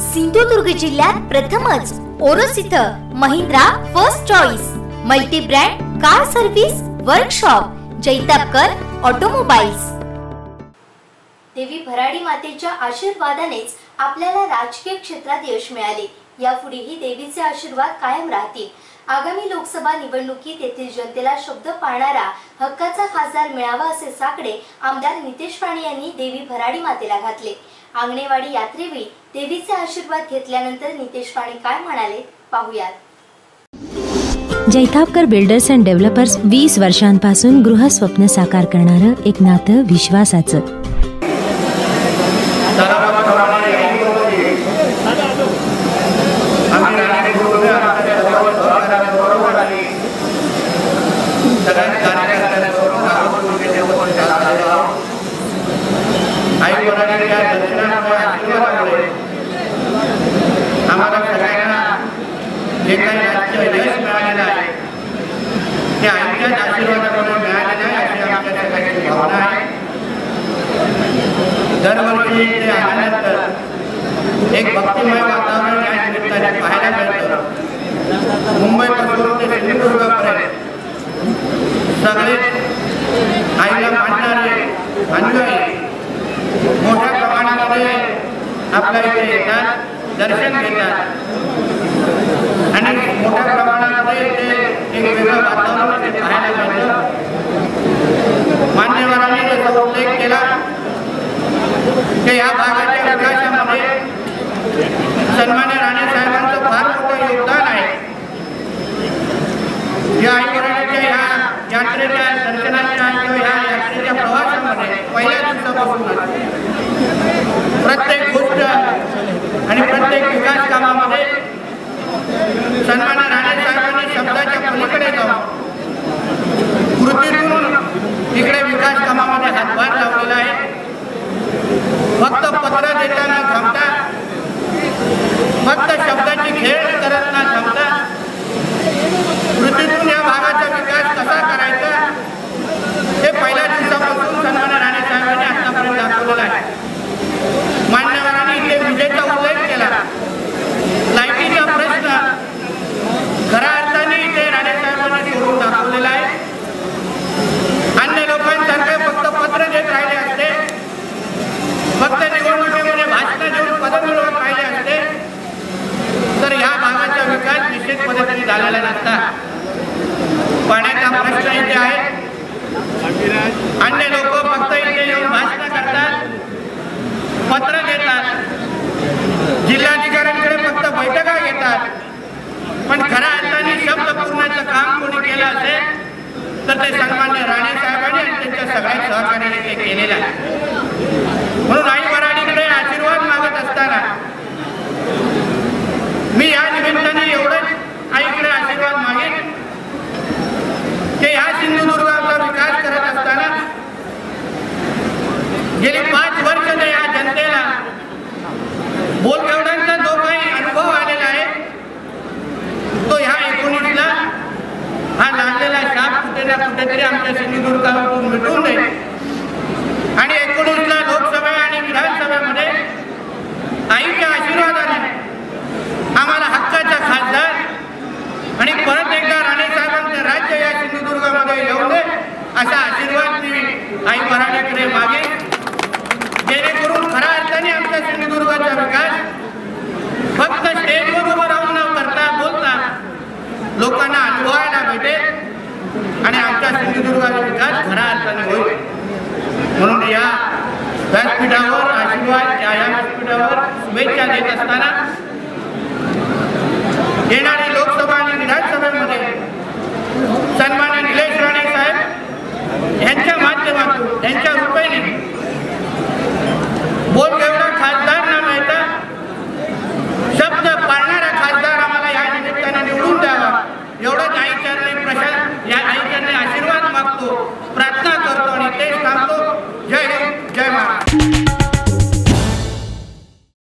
सिंधुदुर्ग जिल्ह्यात प्रथमच ओरोस इथं Mahindra first choice multi brand car service workshop Jaitapkar automobiles Devi Bharadi मातेच्या आशीर्वादानेच आपल्याला राजकीय क्षेत्रात यश मिळाले. यापुढेही देवीचे आशीर्वाद कायम राहतील. आगामी लोकसभा निवडणुकीत येथील जनतेला शब्द पाळणारा हक्काचा खासदार मिळावा असे साकडे आमदार नितेश राणे यांनी देवी भराडी मातेला घातले. आंगणेवाडी यात्रेवेळी देवीचे आशीर्वाद घेतल्यानंतर नितेश राणे काय म्हणाले पाहुयात जैतापकर बिल्डर्स अँड डेव्हलपर्स वीस वर्षांपासून गृहस्वप्न साकार करणारं एक नातं विश्वासाचं आई वडिलांच्या दर्शनामुळे आशीर्वादामुळे आम्हाला सगळ्यांना जे काही राजकीय यश मिळालेलं आहे ते आईच्याच आशीर्वादामुळे मिळालेलं आहे अशी आमच्या सगळ्यांची भावना आहे दरवर्षी ते आल्यानंतर एक भक्तिमय वातावरण या निमित्ताने पाहायला मिळतं मुंबईपासून ते सिंधुदुर्गापर्यंत सगळे आईला मानणारे अनुयायी मोठ्या प्रमाणामध्ये आपल्या इथे येतात दर्शन घेतात. मोठ्या प्रमाणामध्ये ते एक वेगळं वातावरण ते पाहायला मिळतं मान्यवरांनी त्याचा उल्लेख केला की या भागाच्या विकासामध्ये सन्मान्य राणे साहेबांचं फार मोठं योगदान आहे. या आई या यात्रेच्या दर्शनाच्या لا कधी झालेला नसता. पाण्याचा प्रश्न इथे आहे. अन्य लोक फक्त इथे येऊन भाषण करतात. पत्र देतात जिल्हाधिकाऱ्यांकडे फक्त बैठका घेतात. पण खऱ्या अर्थाने शब्द पूर्णाचं काम कोणी केलं असेल तर ते सन्मान्य राणे साहेबांनी आणि त्यांच्या सगळ्या सहकार्याने ते केलेलं आहे म्हणून आई वराडीकडे आशीर्वाद मागत असताना मी या निमित्ताने एवढंच आईकडे आशीर्वाद मागेन की ह्या सिंधुदुर्गाचा विकास करत असताना गेली पाच वर्ष ते या जनतेला बोलकेवड्यांचा जो काही अनुभव आलेला आहे तो ह्या एकोणीसला हा लागलेला शाप कुठे ना कुठेतरी आमच्या सिंधुदुर्गातून मिटून नये आणि एकोणीसला लोकसभा आणि विधानसभेमध्ये आईच्या आशीर्वादाने आम्हाला हक्काच्या खासदार आणि परत एकदा राणे साहेबांचं राज्य या सिंधुदुर्गामध्ये येऊ नये असा आशीर्वाद मी आई मराठीकडे मागे जेणेकरून खऱ्या अर्थाने आमच्या सिंधुदुर्गाचा विकास शुभेच्छा देत असताना येणारी लोकसभा आणि विधानसभेमध्ये सन्मान निलेश राणे साहेब यांच्या माध्यमातून त्यांच्या रुपयाने बोल एवढा खासदार न मिळता शब्द पाळणारा खासदार आम्हाला या निमित्ताने निवडून द्यावा. एवढंच आईचारले प्रशांत या